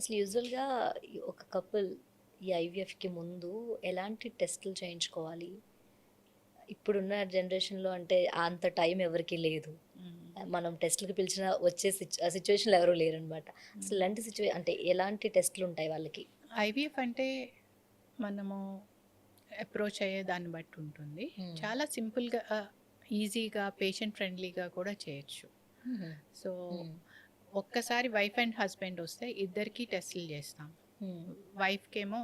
అసలు యూజువల్గా ఒక కపుల్ ఈ ఐవీఎఫ్కి ముందు ఎలాంటి టెస్టులు చేయించుకోవాలి? ఇప్పుడున్న జనరేషన్లో అంటే అంత టైం ఎవరికి లేదు. మనం టెస్ట్లకు పిలిచిన వచ్చే సిచ్యువేషన్లో ఎవరు లేరు అనమాట అసలు ఇలాంటి సిచ్యువే అంటే ఎలాంటి టెస్ట్లు ఉంటాయి వాళ్ళకి? ఐవీఎఫ్ అంటే మనము అప్రోచ్ అయ్యే దాన్ని బట్టి ఉంటుంది. చాలా సింపుల్గా ఈజీగా పేషెంట్ ఫ్రెండ్లీగా కూడా చేయొచ్చు. సో ఒక్కసారి వైఫ్ అండ్ హస్బెండ్ వస్తే ఇద్దరికి టెస్టులు చేస్తాం. వైఫ్కి ఏమో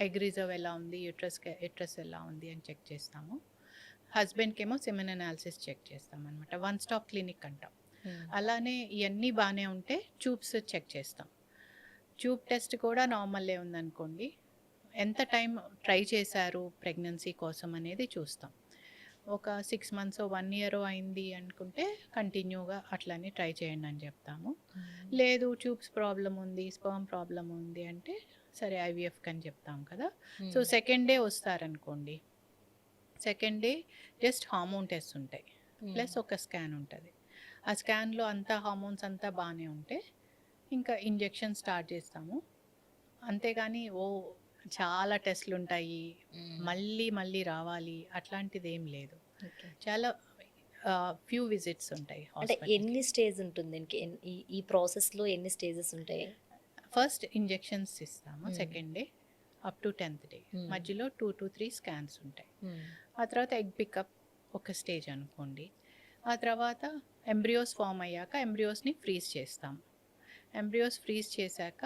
ఎగ్ రిజర్వ్ ఎలా ఉంది యూట్రస్ యూట్రస్ ఎలా ఉంది అని చెక్ చేస్తాము. హస్బెండ్కి ఏమో సిమెన్ అనాలిసిస్ చెక్ చేస్తాం అనమాట వన్ స్టాప్ క్లినిక్ అంటాం. అలానే ఇవన్నీ బాగానే ఉంటే ట్యూబ్స్ చెక్ చేస్తాం. ట్యూబ్ టెస్ట్ కూడా నార్మల్లే ఉందనుకోండి. ఎంత టైం ట్రై చేశారు ప్రెగ్నెన్సీ కోసం అనేది చూస్తాం. ఒక సిక్స్ మంత్స్ వన్ ఇయర్ అయింది అనుకుంటే కంటిన్యూగా అట్లనే ట్రై చేయండి అని చెప్తాము. లేదు ట్యూబ్స్ ప్రాబ్లం ఉంది స్పర్మ్ ప్రాబ్లం ఉంది అంటే సరే ఐవీఎఫ్ అని చెప్తాం కదా. So second day వస్తారనుకోండి second day just hormone test ఉంటాయి. ప్లస్ ఒక స్కాన్ ఉంటుంది. ఆ స్కాన్లో అంతా హార్మోన్స్ అంతా బాగానే ఉంటే ఇంకా ఇంజెక్షన్ స్టార్ట్ చేస్తాము. అంతేగాని ఓ చాలా టెస్ట్లు ఉంటాయి మళ్ళీ మళ్ళీ రావాలి. అట్లాంటిది ఏం లేదు చాలా ఫ్యూ విజిట్స్ ఉంటాయి అంటే ఎన్ని స్టేజ్ ఉంటుంది? దీనికి ఈ ప్రాసెస్లో ఎన్ని స్టేజెస్ ఉంటాయి? ఫస్ట్ ఇంజెక్షన్స్ ఇస్తాము. Second day up to tenth day. మధ్యలో టూ టు త్రీ స్కాన్స్ ఉంటాయి. ఆ తర్వాత ఎగ్ పికప్ ఒక స్టేజ్ అనుకోండి. ఆ తర్వాత ఎంబ్రియోస్ ఫామ్ అయ్యాక ఎంబ్రియోస్ని ఫ్రీజ్ చేస్తాం ఎంబ్రియోస్ ఫ్రీజ్ చేశాక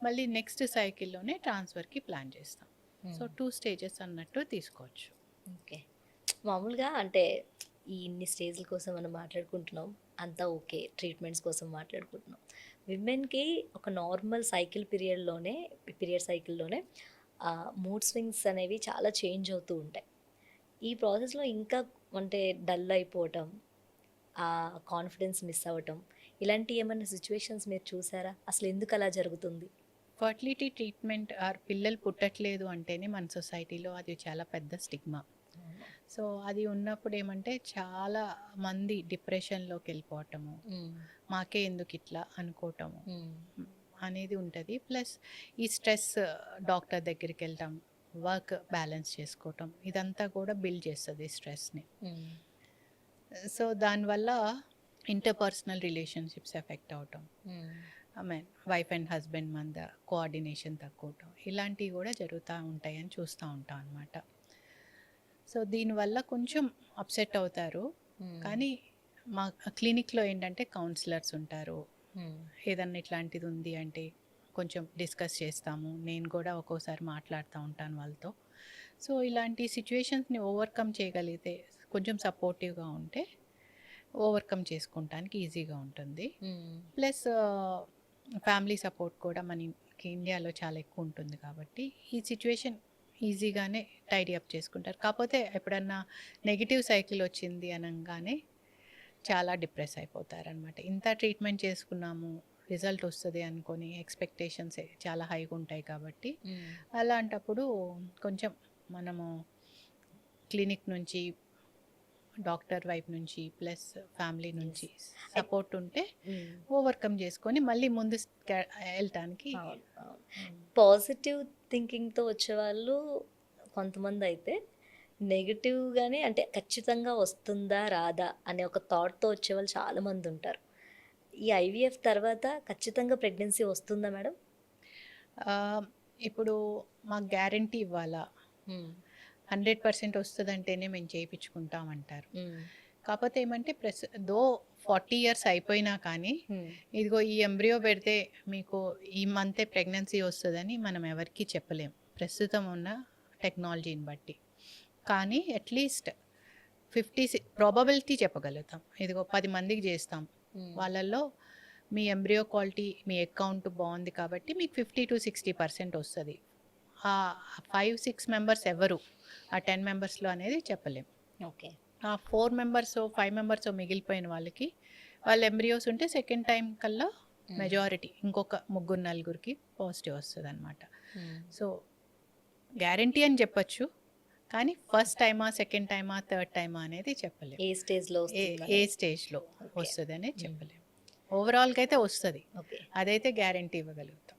మళ్ళీ నెక్స్ట్ సైకిల్లోనే ట్రాన్స్ఫర్కి ప్లాన్ చేస్తాం. సో టూ స్టేజెస్ అన్నట్టు తీసుకోవచ్చు. ఓకే. మామూలుగా అంటే ఈ ఇన్ని స్టేజ్ల కోసం మనం మాట్లాడుకుంటున్నాం అంతా ఓకే. ట్రీట్మెంట్స్ కోసం మాట్లాడుకుంటున్నాం. విమెన్కి ఒక నార్మల్ సైకిల్ పీరియడ్లోనే పీరియడ్ సైకిల్లోనే మూడ్ స్వింగ్స్ అనేవి చాలా చేంజ్ అవుతూ ఉంటాయి. ఈ ప్రాసెస్లో ఇంకా అంటే డల్ అయిపోవటం ఆ కాన్ఫిడెన్స్ మిస్ అవ్వటం ఇలాంటి ఏమైనా సిచ్యువేషన్స్ మీరు చూసారా? అసలు ఎందుకు అలా జరుగుతుంది? ఫర్టిలిటీ ట్రీట్మెంట్ ఆర్ పిల్లలు పుట్టట్లేదు అంటేనే మన సొసైటీలో అది చాలా పెద్ద స్టిగ్మా. సో అది ఉన్నప్పుడు ఏమంటే చాలా మంది డిప్రెషన్లోకి వెళ్ళిపోవటము. మాకే ఎందుకు ఇట్లా అనుకోవటము. అనేది ఉంటుంది. ప్లస్ ఈ స్ట్రెస్ డాక్టర్ దగ్గరికి వెళ్ళటం వర్క్ బ్యాలెన్స్ చేసుకోవటం ఇదంతా కూడా బిల్డ్ చేస్తుంది స్ట్రెస్ని. సో దానివల్ల ఇంటర్పర్సనల్ రిలేషన్షిప్స్ ఎఫెక్ట్ అవటం. మీన్ వైఫ్ అండ్ హస్బెండ్ మంద కోఆర్డినేషన్ తక్కువటం ఇలాంటివి కూడా జరుగుతూ ఉంటాయని చూస్తూ ఉంటాం అనమాట సో దీనివల్ల కొంచెం అప్సెట్ అవుతారు. కానీ మా క్లినిక్లో ఏంటంటే కౌన్సిలర్స్ ఉంటారు. ఏదన్నా ఇట్లాంటిది ఉంది అంటే కొంచెం డిస్కస్ చేస్తాము. నేను కూడా ఒక్కోసారి మాట్లాడుతూ ఉంటాను వాళ్ళతో. సో ఇలాంటి సిచ్యువేషన్స్ని ఓవర్కమ్ చేయగలిగితే కొంచెం సపోర్టివ్గా ఉంటే ఓవర్కమ్ చేసుకుంటానికి ఈజీగా ఉంటుంది. ప్లస్ ఫ్యామిలీ సపోర్ట్ కూడా మనకి ఇండియాలో చాలా ఎక్కువ ఉంటుంది కాబట్టి ఈ సిచ్యువేషన్ ఈజీగానే టైడీ అప్ చేసుకుంటారు. కాకపోతే ఎప్పుడన్నా నెగిటివ్ సైకిల్ వచ్చింది అనగానే చాలా డిప్రెస్ అయిపోతారనమాట ఇంత ట్రీట్మెంట్ చేసుకున్నాము రిజల్ట్ వస్తుంది అనుకొని ఎక్స్పెక్టేషన్స్ చాలా హైగా ఉంటాయి కాబట్టి అలాంటప్పుడు కొంచెం మనము క్లినిక్ నుంచి డాక్టర్ వైపు నుంచి ప్లస్ ఫ్యామిలీ నుంచి సపోర్ట్ ఉంటే ఓవర్కమ్ చేసుకొని మళ్ళీ ముందు వెళ్ళటానికి పాజిటివ్ థింకింగ్తో వచ్చేవాళ్ళు కొంతమంది అయితే నెగిటివ్గానే అంటే ఖచ్చితంగా వస్తుందా రాదా అనే ఒక థాట్తో వచ్చేవాళ్ళు చాలామంది ఉంటారు. ఈ ఐవీఎఫ్ తర్వాత ఖచ్చితంగా ప్రెగ్నెన్సీ వస్తుందా మేడం? ఇప్పుడు మాకు గ్యారంటీ ఇవ్వాలా? హండ్రెడ్ పర్సెంట్ వస్తుందంటేనే మేము చేయించుకుంటాం అంటారు కాకపోతే ఏమంటే ప్రెస్ దో ఫార్టీ ఇయర్స్ అయిపోయినా కానీ ఇదిగో ఈ ఎంబ్రియో పెడితే మీకు ఈ మంతే ప్రెగ్నెన్సీ వస్తుందని మనం ఎవరికీ చెప్పలేం. ప్రస్తుతం ఉన్న టెక్నాలజీని బట్టి. కానీ అట్లీస్ట్ ఫిఫ్టీ ప్రాబబిలిటీ చెప్పగలుగుతాం. ఇదిగో పది మందికి చేస్తాం. వాళ్ళల్లో మీ ఎంబ్రియో క్వాలిటీ మీ అకౌంట్ బాగుంది కాబట్టి మీకు ఫిఫ్టీ టు సిక్స్టీ పర్సెంట్ వస్తుంది. ఆ ఫైవ్ సిక్స్ మెంబర్స్ ఎవరు ఆ టెన్ మెంబర్స్లో అనేది చెప్పలేం. ఓకే. ఆ ఫోర్ మెంబర్స్ ఫైవ్ మెంబర్స్ మిగిలిపోయిన వాళ్ళకి వాళ్ళ ఎంబ్రియోస్ ఉంటే సెకండ్ టైం కల్లా మెజారిటీ ఇంకొక ముగ్గురు నలుగురికి పాజిటివ్ వస్తుంది అనమాట సో గ్యారంటీ అని చెప్పొచ్చు కానీ ఫస్ట్ టైమా సెకండ్ టైమా థర్డ్ టైమా అనేది చెప్పలేము ఏ స్టేజ్లో ఏ స్టేజ్లో వస్తుంది అనేది చెప్పలేము ఓవరాల్గా అయితే వస్తుంది. ఓకే. అదైతే గ్యారంటీ ఇవ్వగలుగుతాం.